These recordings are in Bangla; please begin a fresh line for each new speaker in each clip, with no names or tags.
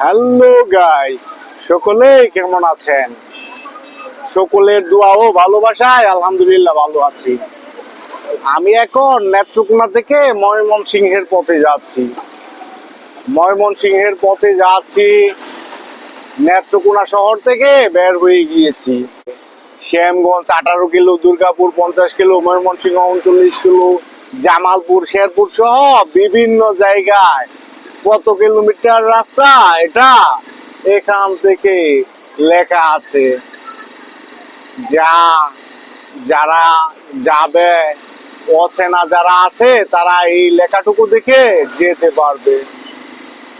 হ্যালো গাইস, সকলে কেমন আছেন? সকলের দোয়া ও ভালোবাসায় আলহামদুলিল্লাহ ভালো আছি। আমি এখন নেত্রকোনা থেকে ময়মনসিংহের পথে যাচ্ছি। ময়মনসিংহের পথে যাচ্ছি, নেত্রকোনা শহর থেকে বের হয়ে গিয়েছি। শ্যামগঞ্জ, আঠারো কিলো, দুর্গাপুর, পঞ্চাশ কিলো, ময়মনসিংহ, উনচল্লিশ কিলো, জামালপুর, শেরপুর সহ বিভিন্ন জায়গায় কত কিলোমিটার রাস্তা এটা? এখান থেকে লেখা আছে। যা, যারা যাবে, অচেনা যারা আছে, তারা এই লেখাটুকু দেখে যেতে পারবে।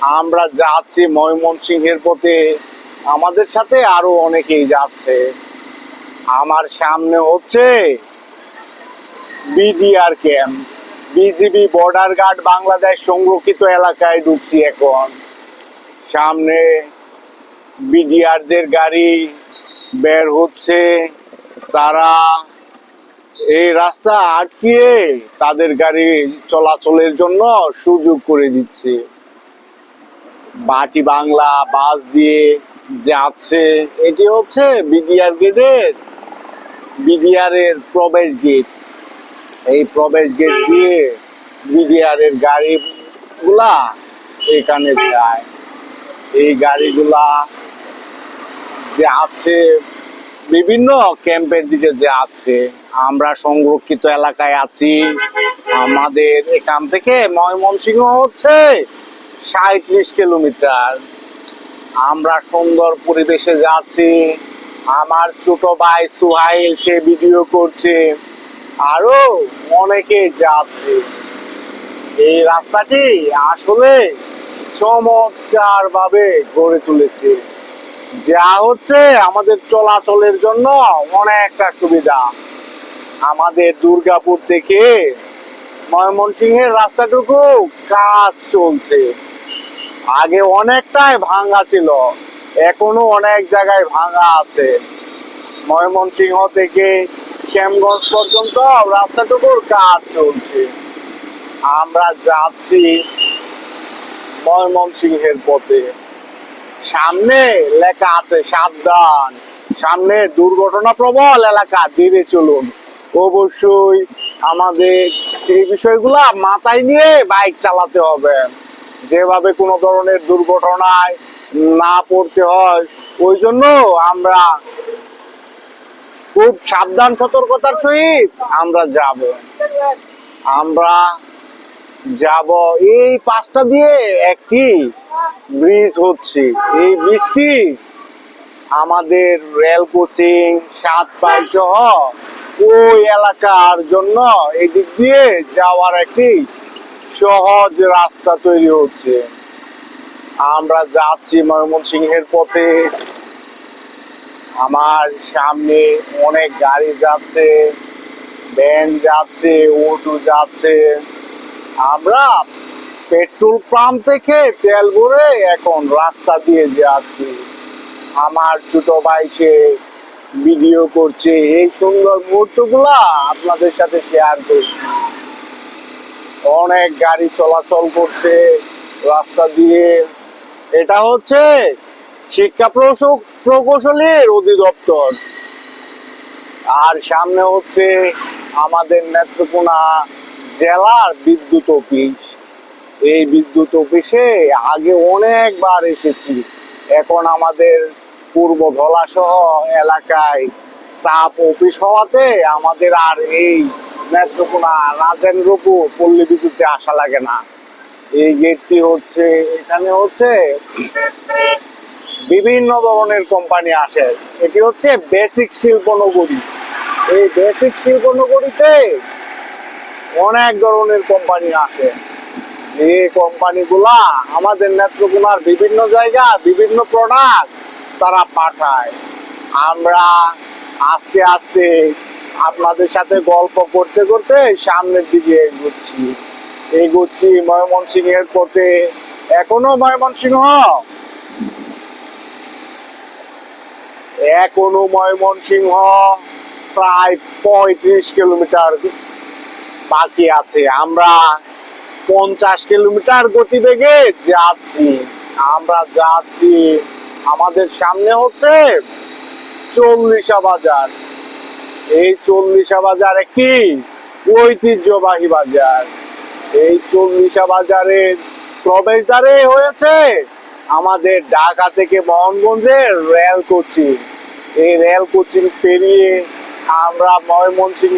আমরা যাচ্ছি ময়মনসিংহের পথে। আমাদের সাথে আরও অনেকেই যাচ্ছে। আমার সামনে হচ্ছে BDR camp. BGB border guard Bangladesh সংরক্ষিত এলাকায় ঢুকছি এখন। সামনে বিডিআরদের গাড়ি বের হচ্ছে। তারা এই রাস্তা আটকিয়ে তাদের গাড়ি চলাচলের জন্য সুযোগ করে দিচ্ছে। বাটি বাংলা, বাস দিয়ে যাচ্ছে। এটি হচ্ছে বিডিআর গেটের বিডিআর এর প্রবেশ গেট। এই প্রবেশ গেট দিয়ে বিডিআর এর গাড়িগুলা এখানে যায়। এই গাড়িগুলা যে আছে, বিভিন্ন ক্যাম্পের দিকে যে আছে, আমরা সংরক্ষিত এলাকায় আছি। আমাদের এখান থেকে ময়মনসিংহ হচ্ছে সাঁত্রিশ কিলোমিটার। আমরা সুন্দর পরিবেশে যাচ্ছি। আমার ছোট ভাই সুহাইল, সে ভিডিও করছে। আরও অনেকে যাচ্ছে। এই রাস্তাটি আসলে চমৎকার ভাবে গড়ে তুলেছে। যা হচ্ছে আমাদের চলাচলের জন্য অনেকটা সুবিধা। আমাদের দুর্গাপুর থেকে ময়মনসিংহের রাস্তাটুকু কাজ চলছে। আগে অনেকটাই ভাঙা ছিল, এখনও অনেক জায়গায় ভাঙা আছে। ময়মনসিংহ থেকে শ্যামগঞ্জ পর্যন্ত রাস্তাটুকুর কাজ চলছে। আমরা যাচ্ছি ময়মনসিংহের পথে। সামনে লেখা আছে, সাবধান। সামনে দুর্ঘটনা প্রবল এলাকা ধীরে চলুন। অবশ্যই আমাদের এই বিষয়গুলা মাথায় নিয়ে বাইক চালাতে হবে। যেভাবে কোনো ধরনের দুর্ঘটনায় না পড়তে হয়, ওই জন্য আমরা খুব সাবধান, সতর্কতার সহিত আমরা যাব। আমরা যাব এই পাঁচটা দিয়ে একটি ব্রিজ হচ্ছে। এই ব্রিজটি আমাদের রেল কোচিং সাত পাই সহ ওই এলাকার জন্য এই দিক দিয়ে যাওয়ার একটি সহজ রাস্তা তৈরি হচ্ছে। আমরা যাচ্ছি ময়মনসিংহের পথে। আমার সামনে অনেক গাড়ি যাচ্ছে, ভ্যান যাচ্ছে অটো যাচ্ছে। আমরা পেট্রোল পাম্প থেকে তেল ভরে এখন রাস্তা দিয়ে যাচ্ছি। আমার ছোট ভাই সে ভিডিও করছে। এই সুন্দর মুহূর্তগুলা আপনাদের সাথে শেয়ার করছি। অনেক গাড়ি চলাচল করছে রাস্তা দিয়ে। এটা হচ্ছে শিক্ষা প্রসূ- প্রকৌশলীর অধিদপ্তর। আর সামনে হচ্ছে আমাদের নেত্রকোনা জেলার বিদ্যুৎ অফিস। এই বিদ্যুৎ অফিসে আগে অনেকবার এসেছি। এখন আমাদের পূর্ব ধলাসহ এলাকায় সাপ অফিস হওয়াতে আমাদের আর এই নেত্রকোনা রাজেন্দ্রপুর পল্লী বিদ্যুতে আসা লাগে না। এই গেটটি হচ্ছে, এখানে হচ্ছে বিভিন্ন ধরনের কোম্পানি আসে। এটি হচ্ছে বেসিক শিল্প নগরী। এই বেসিক শিল্প নগরীতে অনেক ধরনের কোম্পানি আসে। যে কোম্পানিগুলা আমাদের নেত্রকোনার বিভিন্ন জায়গা, বিভিন্ন প্রোডাক্ট তারা পাঠায়। আমরা আস্তে আস্তে আপনাদের সাথে গল্প করতে করতে সামনের দিকে এগোচ্ছি। এগোচ্ছি ময়মনসিংহের পথে। এখনও ময়মনসিংহ এখনও ময়মনসিংহ প্রায় পঁয়ত্রিশ কিলোমিটার বাকি আছে। আমরা পঞ্চাশ কিলোমিটার গতিবেগে যাচ্ছি। আমরা যাচ্ছি, আমাদের সামনে হচ্ছে চল্লিশা বাজার। এই চল্লিশা বাজার একটি ঐতিহ্যবাহী বাজার। এই চল্লিশা বাজারের প্রবেশদ্বারে হয়েছে আমাদের ঢাকা থেকে মোহনগঞ্জে রেল কোচিং। এই রেল কোচিং পেরিয়ে আমরা ময়মনসিংহ